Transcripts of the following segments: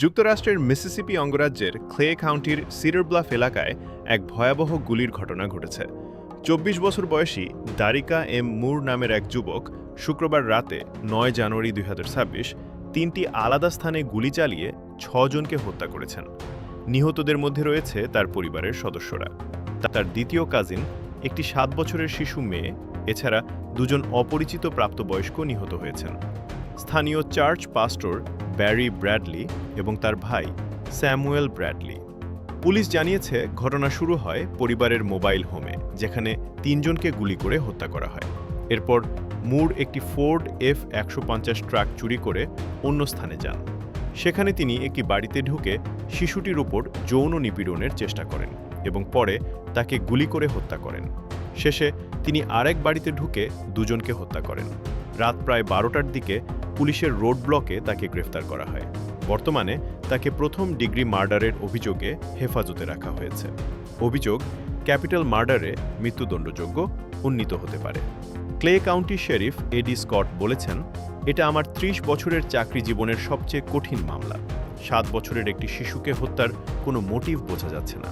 যুক্তরাষ্ট্রের মিসিসিপি অঙ্গরাজ্যের ক্লে কাউন্টির সিডারব্লাফ এলাকায় এক ভয়াবহ গুলির ঘটনা ঘটেছে। চব্বিশ বছর বয়সী দারিকা এম মুর নামের এক যুবক শুক্রবার রাতে নয় জানুয়ারি দুই তিনটি আলাদা স্থানে গুলি চালিয়ে ছজনকে হত্যা করেছেন। নিহতদের মধ্যে রয়েছে তার পরিবারের সদস্যরা। তার দ্বিতীয় কাজিন, একটি সাত বছরের শিশু মেয়ে, এছাড়া দুজন অপরিচিত প্রাপ্তবয়স্ক নিহত হয়েছেন। স্থানীয় চার্চ পাস্টর ব্যারি ব্র্যাডলি এবং তার ভাই স্যামুয়েল ব্র্যাডলি পুলিশ জানিয়েছে, ঘটনা শুরু হয় পরিবারের মোবাইল হোমে, যেখানে তিনজনকে গুলি করে হত্যা করা হয়। এরপর মুর একটি ফোর্ড এফ একশো পঞ্চাশ ট্রাক চুরি করে অন্য স্থানে যান। সেখানে তিনি একটি বাড়িতে ঢুকে শিশুটির উপর যৌন নিপীড়নের চেষ্টা করেন এবং পরে তাকে গুলি করে হত্যা করেন। শেষে তিনি আরেক বাড়িতে ঢুকে দুজনকে হত্যা করেন। রাত প্রায় বারোটার দিকে পুলিশের রোড ব্লকে তাকে গ্রেফতার করা হয়। বর্তমানে তাকে প্রথম ডিগ্রি মার্ডারের অভিযোগে হেফাজতে রাখা হয়েছে। অভিযোগ, ক্যাপিটাল মার্ডারে মৃত্যুদণ্ডযোগ্য উন্নীত হতে পারে। Clay County sheriff Eddie Scott বলেছেন, এটা আমার ত্রিশ বছরের চাকরি জীবনের সবচেয়ে কঠিন মামলা। সাত বছরের একটি শিশুকে হত্যার কোনো মোটিভ বোঝা যাচ্ছে না।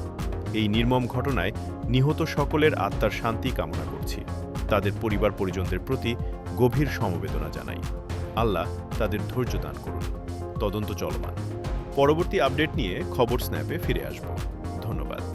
এই নির্মম ঘটনায় নিহত সকলের আত্মার শান্তি কামনা করছি। তাদের পরিবার পরিজনদের প্রতি গভীর সমবেদনা জানাই। আল্লাহ তাদের ধৈর্য দান করুন। তদন্ত চলমান। পরবর্তী আপডেট নিয়ে খবর স্ন্যাপে ফিরে আসব। ধন্যবাদ।